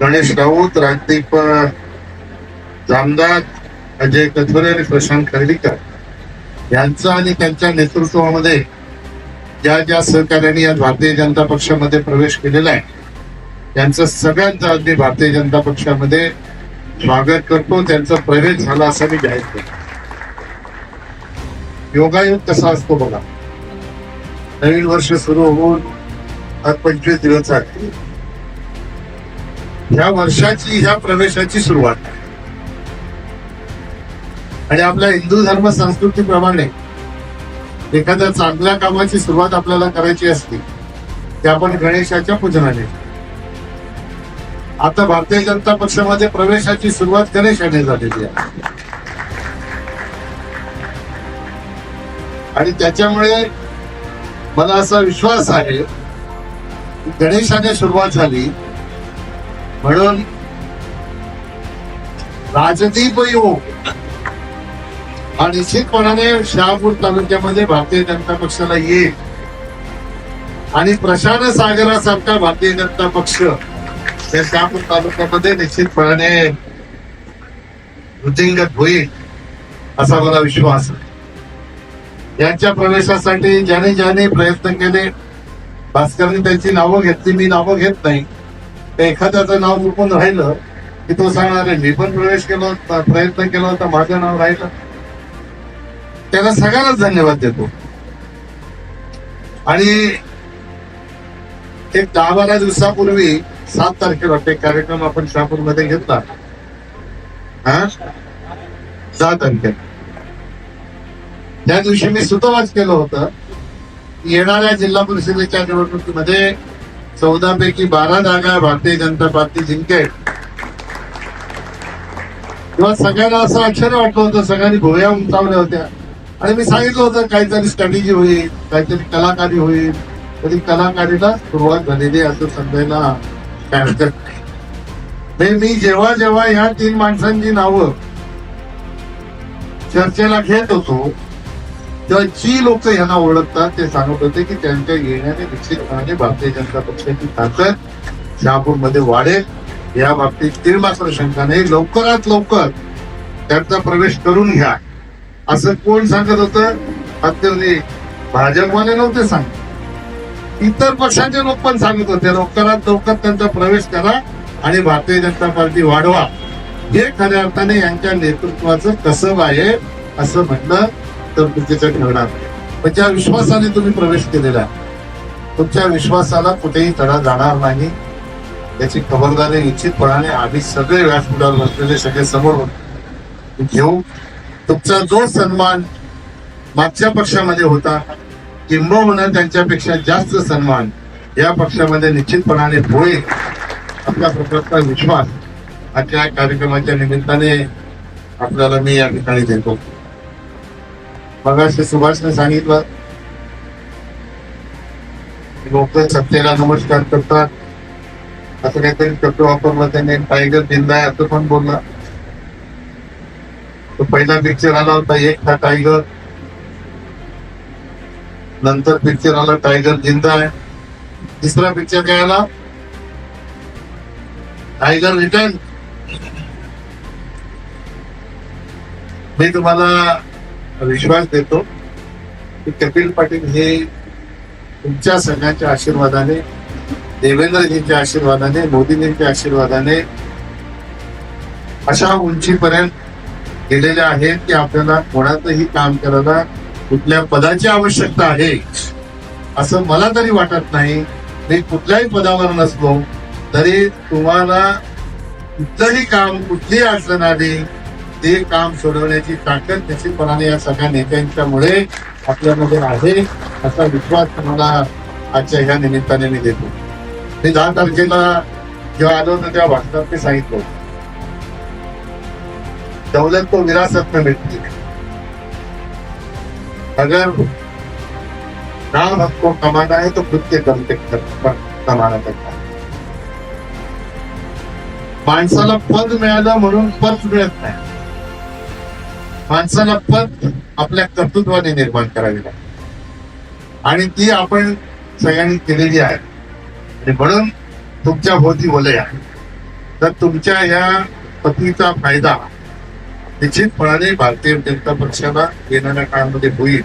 गणेश राऊत राजदीप अ, जामदार अजय कथोरे आणि प्रशांत खर्डीकर यांचा आणि त्यांच्या नेतृत्वामध्ये ज्या ज्या सहकार्याने या भारतीय जनता पक्षामध्ये प्रवेश केलेला आहे त्यांचं सगळ्यांचा आज मी भारतीय जनता पक्षामध्ये स्वागत करतो. त्यांचा प्रवेश झाला असं मी जाहीर करतो. योगायोग कसा असतो बघा. नवीन वर्ष सुरू होऊन आज पंचवीस दिवस झाले ह्या वर्षाची ह्या प्रवेशाची सुरुवात. आणि आपल्या हिंदू धर्म संस्कृतीप्रमाणे एखाद्या चांगल्या कामाची सुरुवात आपल्याला करायची असते ते आपण गणेशाच्या पूजनाने. आता भारतीय जनता पक्षामध्ये प्रवेशाची सुरुवात गणेशाने झालेली आहे. आणि त्याच्यामुळे मला असा विश्वास आहे गणेशाने सुरुवात झाली म्हणून राजदीप योग हा निश्चितपणाने शहापूर तालुक्यामध्ये भारतीय जनता पक्षाला येईल. आणि प्रशांत सागरासारखा भारतीय जनता पक्ष या शहापूर तालुक्यामध्ये निश्चितपणाने वृद्धिंगत होईल असा मला विश्वास आहे. यांच्या प्रवेशासाठी ज्याने ज्याने प्रयत्न केले भास्करने त्यांची नावं घेतली मी नावं घेत नाही. एखाद्याचं नाव चुकून राहिलं की तो सांगणार मी पण प्रवेश केला होता प्रयत्न केला होता माझं नाव राहिलं. त्याला सगळ्यांनाच धन्यवाद देतो. आणि एक दहा बारा दिवसापूर्वी सात तारखेला एक कार्यक्रम आपण शहापूरमध्ये घेतला. हा? दहा तारखेला. त्या दिवशी मी सुतवाच केलं होतं. येणाऱ्या जिल्हा परिषदेच्या निवडणुकीमध्ये चौदा पैकी बारा जागा भारतीय जनता पार्टी जिंकेल. तेव्हा सगळ्यांना असं आश्चर्य वाटलं होतं सगळ्यांनी भुवया उंचावल्या होत्या. आणि मी सांगितलं होतं काहीतरी स्ट्रॅटेजी होईल काहीतरी कलाकारी होईल. तरी कलाकारीला सुरुवात झालेली असं समजायला काय हरकत नाही. मी जेव्हा जेव्हा ह्या तीन माणसांची नावं चर्चेला घेत होतो तेव्हा जी लोक यांना ओळखतात ते सांगत होते की त्यांच्या येण्याने निश्चितपणे भारतीय जनता पक्षाची ताकद शहापूरमध्ये वाढेल. या बाबतीत तीन शंका नाही लवकरात लवकर त्यांचा प्रवेश करून घ्या. असं कोण सांगत होतं? अत्यंत भाजपवाले नव्हते सांगत. इतर पक्षांचे लोक पण सांगत होते लवकरात लवकर त्यांचा प्रवेश करा आणि भारतीय जनता पार्टी वाढवा. हे खऱ्या अर्थाने यांच्या नेतृत्वाचं कसब आहे असं म्हटलं तर चुकीचं ठरणार. पण ज्या विश्वासाने तुम्ही प्रवेश केलेला तुमच्या विश्वासाला कुठेही तडा जाणार नाही. याची खबरदारी निश्चितपणाने आम्ही सगळे व्यासपीठावर बसलेले सगळे समोर घेऊ. तुमचा जो सन्मान मागच्या पक्षामध्ये होता किंबहुना त्यांच्यापेक्षा जास्त सन्मान या पक्षामध्ये निश्चितपणाने होईल. आपल्या प्रकारचा विश्वास आजच्या कार्यक्रमाच्या निमित्ताने आपल्याला मी या ठिकाणी देतो. मगाशी सुभाषने सांगितलं लोक सत्तेला नमस्कार करतात. असं काहीतरी शब्द वापरला त्याने. टायगर जिंदा आहे असं पण बोलला. तो पहिला पिक्चर आला होता एक था टायगर नंतर पिक्चर आला टायगर जिंदा आहे. तिसरा पिक्चर काय आला? टायगर रिटर्न मी तुम्हाला विश्वास देतो की कपिल पाटील हे तुमच्या सगळ्यांच्या आशीर्वादाने देवेंद्रजींच्या आशीर्वादाने मोदीजींच्या आशीर्वादाने अशा उंचीपर्यंत गेलेले आहेत की आपल्याला कोणाचंही काम करायला कुठल्या पदाची आवश्यकता आहे असं मला तरी वाटत नाही. मी कुठल्याही पदावर नसलो तरी तुम्हाला कुठलंही काम कुठलीही अडचण आली ते काम सोडवण्याची ताकद निश्चितपणाने या सगळ्या नेत्यांच्यामुळे आपल्यामध्ये आहे असा विश्वास तुम्हाला आजच्या ह्या निमित्ताने मी देतो. मी दहा तारखेला जेव्हा आलो होतो तेव्हा भाषणात मी सांगितलं दौलत तो विरासत में अगर नाम हमको कमाना है तो खुद के दम पे कमाना पड़ता है। माणसाला पद मिळालं म्हणून पद मिळत नाही. माणसाला पद आपल्या कर्तृत्वाने निर्माण करावी लागते. आणि ती आपण सगळ्यांनी केलेली आहे. आणि म्हणून तुमच्या भोवती वलय आहे. तर तुमच्या या पत्नीचा फायदा निश्चितपणाने भारतीय जनता पक्षाला येणाऱ्या काळामध्ये होईल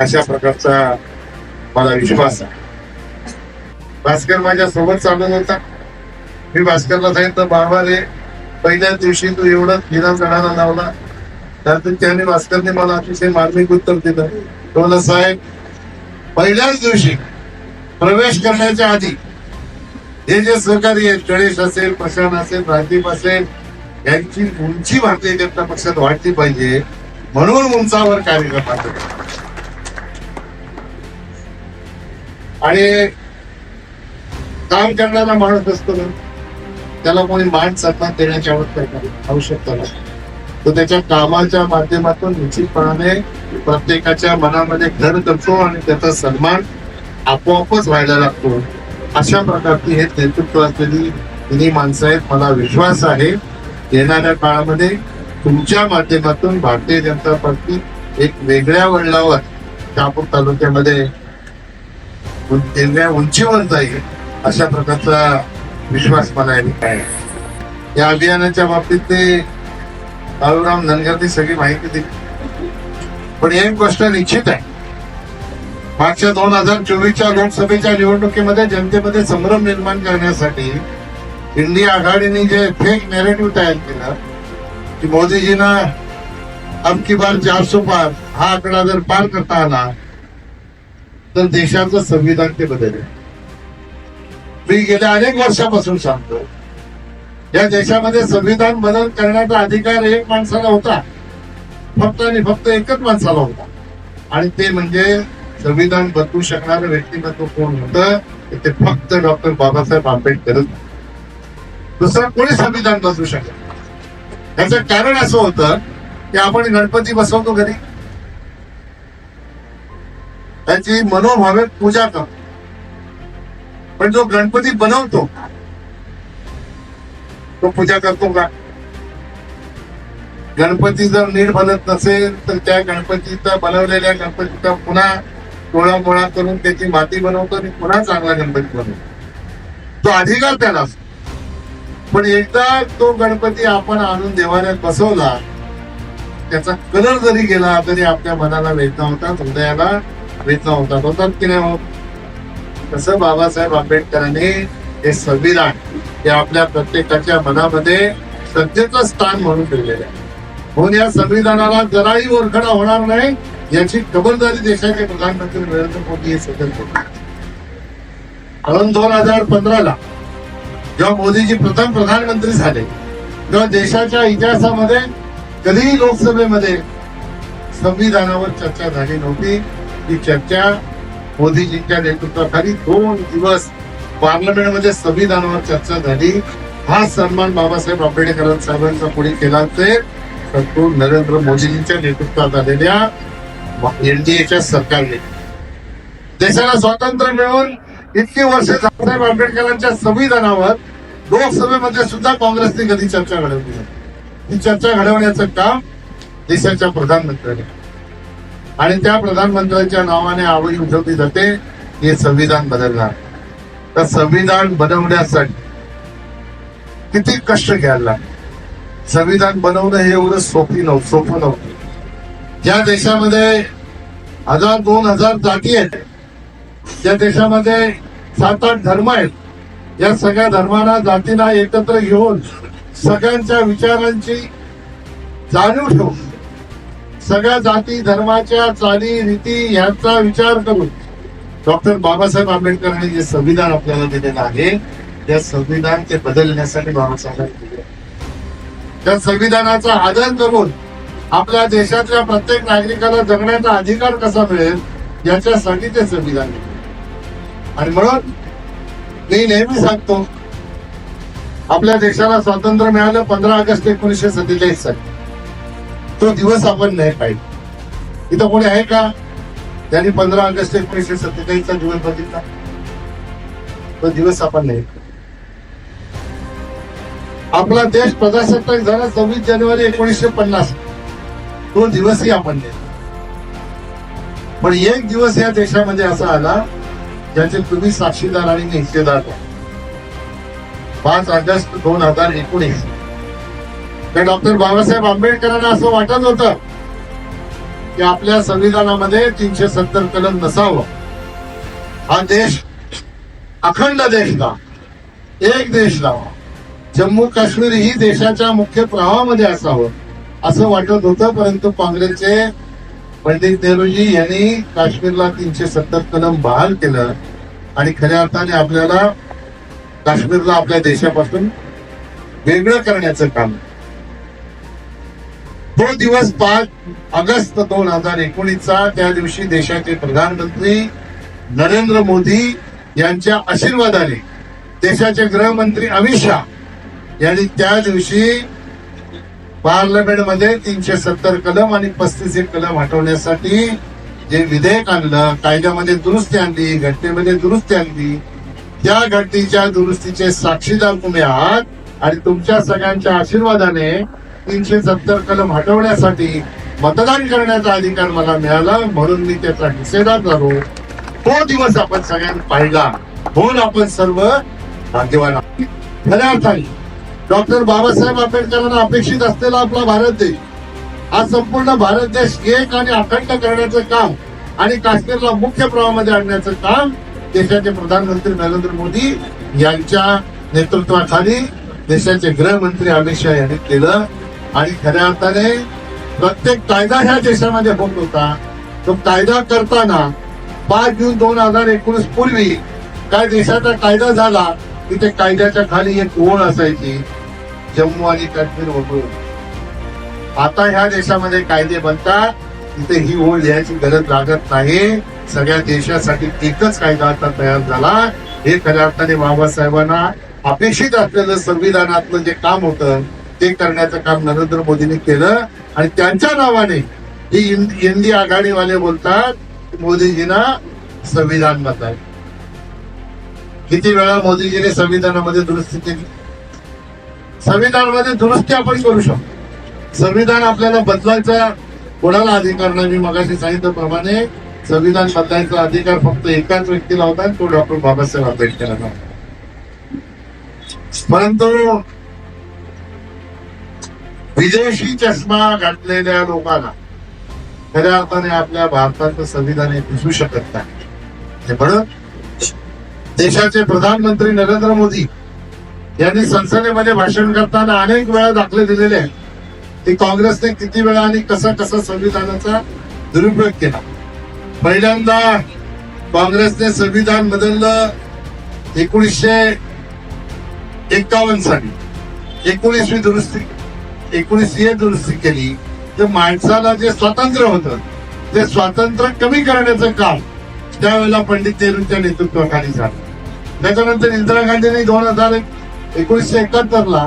अशा प्रकारचा मला विश्वास आहे. भास्कर माझ्या सोबत चालत होता. मी भास्करला सांगितलं बाबा रे पहिल्याच दिवशी तू एवढा निराम चढायला लावला त्यातून त्याने भास्करने मला अतिशय मार्मिक उत्तर दिलं. तो साहेब पहिल्याच दिवशी प्रवेश करण्याच्या आधी हे जे सहकारी आहेत गणेश असेल प्रशांत असेल राजदीप असेल यांची उंची भारतीय जनता पक्षात वाढली पाहिजे म्हणून उंचावर कार्य करतात आणि काम करणारा माणूस असतो ना त्याला कोणी मान सन्मान देण्याची आवश्यकता आवश्यकता नाही. तो त्याच्या कामाच्या माध्यमातून निश्चितपणाने प्रत्येकाच्या मनामध्ये घर करतो आणि त्याचा सन्मान आपोआपच व्हायला लागतो अशा प्रकारची हे नेतृत्व असलेली तिन्ही माणसं आहेत मला विश्वास आहे येणाऱ्या काळामध्ये तुमच्या माध्यमातून भारतीय जनता पार्टी एक वेगळ्या वळणावर शहापूर तालुक्यामध्ये वेगळ्या उंचीवर जाईल अशा प्रकारचा विश्वास मला आहे. या अभियानाच्या बाबतीत ते बाळूराम धनगरनी सगळी माहिती दिली. पण एक गोष्ट निश्चित आहे. मागच्या दोन हजार चोवीसच्या लोकसभेच्या निवडणुकीमध्ये जनतेमध्ये संभ्रम निर्माण करण्यासाठी इंडिया आघाडीने जे फेक नॅरेटिव्ह तयार केलं की मोदीजींना अब की बार चारसो पार हा आकडा जर पार करता आला तर देशाचं संविधान ते बदल मी गेल्या अनेक वर्षापासून सांगतो या देशामध्ये संविधान बदल करण्याचा अधिकार एक माणसाला होता. फक्त आणि फक्त एकच माणसाला होता. आणि ते म्हणजे संविधान बदलू शकणारं व्यक्तिमत्व कोण होतं ते फक्त डॉक्टर बाबासाहेब आंबेडकरच दुसरं कोणी संविधान बदलू शकत त्याचं कारण असं होतं की आपण गणपती बसवतो घरी. त्याची मनोभावे पूजा करतो. पण जो गणपती बनवतो तो पूजा करतो का? गणपती जर नीट बनत नसेल तर त्या गणपतीचा बनवलेल्या गणपतीचा पुन्हा गोळा गोळा करून त्याची माती बनवतो आणि पुन्हा चांगला गणपती बनवतो. तो अधिकार त्याला असतो. पण एकदा तो गणपती आपण आणून देवाऱ्यात बसवला त्याचा कलर जरी गेला तरी आपल्या मनाला वेदना होतात हृदयाला वेदना होतात. होतात की नाही होत तसं बाबासाहेब आंबेडकरांनी हे संविधान ते आपल्या प्रत्येकाच्या मनामध्ये सत्तेचं स्थान म्हणून ठेवलेलं आहे. म्हणून या संविधानाला जराही ओरखडा होणार नाही याची खबरदारी देशाचे प्रधानमंत्री नरेंद्र मोदी हे सतत घेतात. दोन हजार पंधराला जेव्हा मोदीजी प्रथम प्रधानमंत्री झाले तेव्हा देशाच्या इतिहासामध्ये कधीही लोकसभेमध्ये संविधानावर चर्चा झाली नव्हती. ही चर्चा मोदीजींच्या नेतृत्वाखाली दोन दिवस पार्लमेंटमध्ये संविधानावर चर्चा झाली. हा सन्मान बाबासाहेब आंबेडकर साहेबांचा पुढे केला ते तो नरेंद्र मोदीजींच्या नेतृत्वात आलेल्या एनडीएच्या सरकारने. देशाला स्वातंत्र्य मिळून इतकी वर्ष बाबासाहेब आंबेडकरांच्या संविधानावर लोकसभेमध्ये सुद्धा काँग्रेसने कधी चर्चा घडवली ही चर्चा घडवण्याचं काम देशाच्या प्रधानमंत्र्यांनी. आणि त्या प्रधानमंत्र्यांच्या नावाने आवडी उठवली जाते. हे संविधान बदलणार. तर संविधान बनवण्यासाठी किती कष्ट घ्यायला लागले. संविधान बनवणं हे एवढं सोपी नव्हतं सोपं नव्हतं. ज्या देशामध्ये हजार दोन हजार जाती आहेत ज्या देशामध्ये सात आठ धर्म आहेत या सगळ्या धर्मांना जातींना एकत्र घेऊन सगळ्यांच्या विचारांची जाणीव ठेवून सगळ्या जाती धर्माच्या चाली रीती यांचा विचार करून डॉक्टर बाबासाहेब आंबेडकरांनी जे संविधान आपल्याला दिलेलं आहे त्या संविधान ते बदलण्यासाठी बाबासाहेबांनी त्या संविधानाचा आदर करून आपल्या देशातल्या प्रत्येक नागरिकाला जगण्याचा अधिकार कसा मिळेल याच्यासाठी ते संविधान आणि म्हणून मी नेहमी सांगतो आपल्या देशाला स्वातंत्र्य मिळालं पंधरा ऑगस्ट एकोणीसशे सत्तेचाळीस साली. तो दिवस आपण नाही पाहिजे इथं कोणी आहे का? त्यांनी पंधरा ऑगस्ट एकोणीसशे सत्तेचाळीसचा दिवस बघितला. तो दिवस आपण नाही. आपला देश प्रजासत्ताक झाला सव्वीस जानेवारी एकोणीसशे पन्नास. तो दिवसही आपण पण एक दिवस या देशामध्ये असा आला ज्याचे तुम्ही साक्षीदार आणि मी हिस्सेदार पाच ऑगस्ट दोन हजार एकोणीस. तर डॉक्टर बाबासाहेब आंबेडकरांना असं वाटत होतं की आपल्या संविधानामध्ये तीनशे सत्तर कलम नसावं. हा देश अखंड देश का एक देश लावा. जम्मू काश्मीर ही देशाच्या मुख्य प्रवाहामध्ये असावं असं वाटत होतं परंतु काँग्रेसचे पंडित नेहरूजी यांनी काश्मीरला तीनशे सत्तर कलम बहाल केलं आणि खऱ्या अर्थाने आपल्याला काश्मीरला आपल्या देशापासून वेगळं करण्याचं काम तो दिवस पाच ऑगस्ट दोन हजार एकोणीसचा त्या दिवशी देशाचे प्रधानमंत्री नरेंद्र मोदी यांच्या आशीर्वादाने देशाचे गृहमंत्री अमित शहा यांनी त्या दिवशी पार्लमेंटमध्ये तीनशे सत्तर कलम आणि पस्तीस एक कलम हटवण्यासाठी जे विधेयक आणलं कायद्यामध्ये दुरुस्ती आणली घटनेमध्ये दुरुस्ती आणली त्या घटनेच्या दुरुस्तीचे साक्षीदार तुम्ही आहात आणि तुमच्या सगळ्यांच्या आशीर्वादाने तीनशे सत्तर कलम हटवण्यासाठी मतदान करण्याचा अधिकार मला मिळाला म्हणून मी त्याचा हिस्सेदार झालो तो दिवस आपण सगळ्यांनी पाहिला. म्हणून आपण सर्व भाग्यवान खऱ्या अर्थाने डॉक्टर बाबासाहेब आंबेडकरांना अपेक्षित असलेला आपला भारत देश हा संपूर्ण भारत देश एक आणि अखंड करण्याचं काम आणि काश्मीरला मुख्य प्रवाहामध्ये आणण्याचं काम देशाचे प्रधानमंत्री नरेंद्र मोदी यांच्या नेतृत्वाखाली देशाचे गृहमंत्री अमित शहा यांनी केलं. आणि खऱ्या अर्थाने प्रत्येक कायदा ह्या देशामध्ये होत होता. तो कायदा करताना पाच जून दोन हजार एकोणीस पूर्वी काय देशाचा कायदा झाला की ते कायद्याच्या खाली एक ओळ असायची जम्मू आणि काश्मीर वगळून. आता ह्या देशामध्ये कायदे बनतात तिथे ही ओळ लिहायची गरज लागत नाही. सगळ्या देशासाठी एकच कायदा आता तयार झाला. हे खऱ्या अर्थाने बाबासाहेबांना अपेक्षित असलेलं संविधानातलं जे काम होतं ते करण्याचं काम नरेंद्र मोदींनी केलं आणि त्यांच्या नावाने ही हिंद- हिंदी आघाडीवाले बोलतात मोदीजींना संविधान बताय किती वेळा मोदीजीने संविधानामध्ये दुरुस्ती केली? संविधानामध्ये दुरुस्ती आपण करू शकतो. संविधान आपल्याला बदलायचा कोणाला अधिकार नाही? मी मगाशी सांगितल्याप्रमाणे संविधान बदलायचा अधिकार फक्त एकाच व्यक्तीला होता तो डॉक्टर बाबासाहेब आंबेडकरांना परंतु विदेशी चष्मा घातलेल्या लोकांना खऱ्या अर्थाने आपल्या भारताचं संविधान हे दिसू शकत नाही. म्हणून देशाचे प्रधानमंत्री नरेंद्र मोदी यांनी संसदेमध्ये भाषण करताना अनेक वेळा दाखले दिलेले आहेत. की काँग्रेसने किती वेळा आणि कसा कसा संविधानाचा दुरुपयोग केला. पहिल्यांदा काँग्रेसने संविधान बदललं एकोणीसशे एकावन्न साली. एकोणीसवी दुरुस्ती. एकोणीसशे दुरुस्ती केली तर माणसाला जे स्वातंत्र्य होतं ते स्वातंत्र्य कमी करण्याचं काम त्यावेळेला पंडित नेहरूंच्या नेतृत्वाखाली झालं. त्याच्यानंतर इंदिरा गांधींनी दोन हजार एकोणीसशे एकाहत्तर ला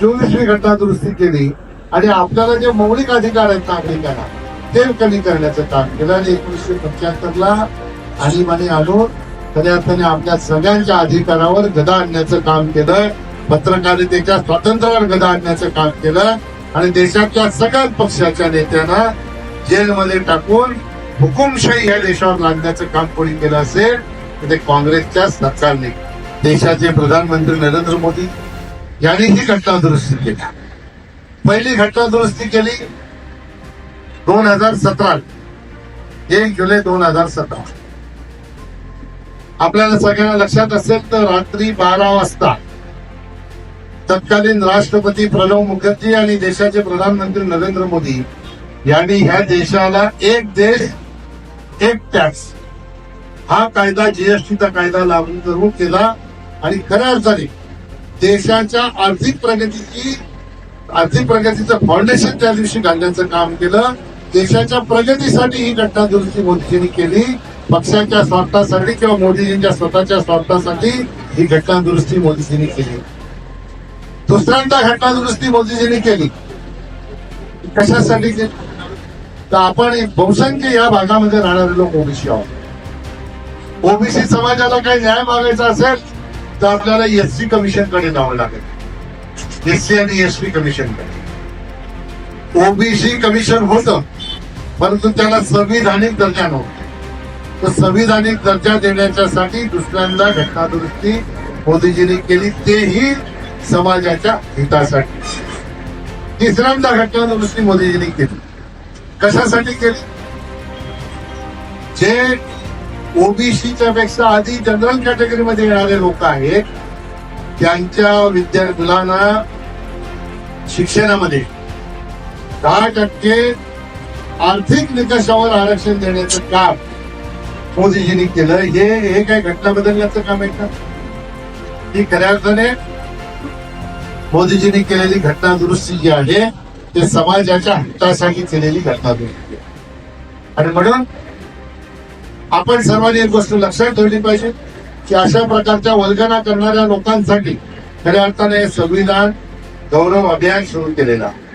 चोवीसवी घटना दुरुस्ती केली आणि आपल्याला जे मौलिक अधिकार आहेत नागरिकांना ते कमी करण्याचं काम केलं आणि एकोणीसशे पंच्याहत्तर ला आणीबाणी आणून खऱ्या अर्थाने आपल्या सगळ्यांच्या अधिकारावर गदा आणण्याचं काम केलं पत्रकारितेच्या स्वातंत्र्यावर गदा आणण्याचं काम केलं आणि देशाच्या सगळ्या पक्षाच्या नेत्यांना जेलमध्ये टाकून हुकुमशाही ह्या देशावर लादण्याचं काम कोणी केलं असेल तर ते काँग्रेसच्या सरकारने देशाचे प्रधानमंत्री नरेंद्र मोदी यांनी ही घटना दुरुस्ती केली. पहिली घटना दुरुस्ती केली दोन हजार सतरा एक जुलै दोन हजार सतरा. आपल्याला सगळ्यांना लक्षात असेल तर रात्री बारा वाजता तत्कालीन राष्ट्रपती प्रणव मुखर्जी आणि देशाचे प्रधानमंत्री नरेंद्र मोदी यांनी ह्या देशाला एक देश एक टॅक्स हा कायदा जीएसटीचा कायदा लागू करून केला आणि खऱ्या अर्थाने देशाच्या आर्थिक प्रगतीची आर्थिक प्रगतीचं फाउंडेशन त्या दिवशी घालण्याचं काम केलं. देशाच्या प्रगतीसाठी ही घटना दुरुस्ती मोदीजींनी केली. पक्षाच्या स्वार्थासाठी किंवा मोदीजींच्या स्वतःच्या स्वार्थासाठी ही घटना दुरुस्ती मोदीजींनी केली. दुसऱ्यांदा घटना दुरुस्ती मोदीजींनी केली. कशासाठी केली? तर आपण बहुसंख्य या भागामध्ये राहणारे लोक ओबीसी आहोत. ओबीसी समाजाला काही न्याय मागायचा असेल तर आपल्याला एससी कमिशनकडे जावं लागेल. एससी आणि एसटी कमिशनकडे ओबीसी कमिशन होत परंतु त्याला संविधानिक दर्जा नव्हता. तर संविधानिक दर्जा देण्याच्यासाठी दुसऱ्यांदा घटना दुरुस्ती मोदीजींनी केली. तेही समाजाच्या हितासाठी. तिसऱ्यांदा घटना दुरुस्ती मोदीजींनी केली. कशासाठी केली? जे ओबीसीच्या पेक्षा आधी जनरल कॅटेगरीमध्ये येणारे लोक आहेत त्यांच्या विद्या मुलांना शिक्षणामध्ये दहा टक्के आर्थिक निकषावर आरक्षण देण्याचं काम मोदीजींनी केलं. हे हे काय घटना बदलण्याचं काम आहे का? ही खऱ्या अर्थाने मोदीजींनी केलेली घटना दुरुस्ती जी आहे ते समाजाच्या हक्कासाठी केलेली घटना दुरुस्ती आणि म्हणून आपण सर्वांनी एक गोष्ट लक्षात ठेवली पाहिजे की अशा प्रकारच्या वल्गना करणाऱ्या लोकांसाठी खऱ्या अर्थाने संविधान गौरव अभियान सुरू केलेला आहे.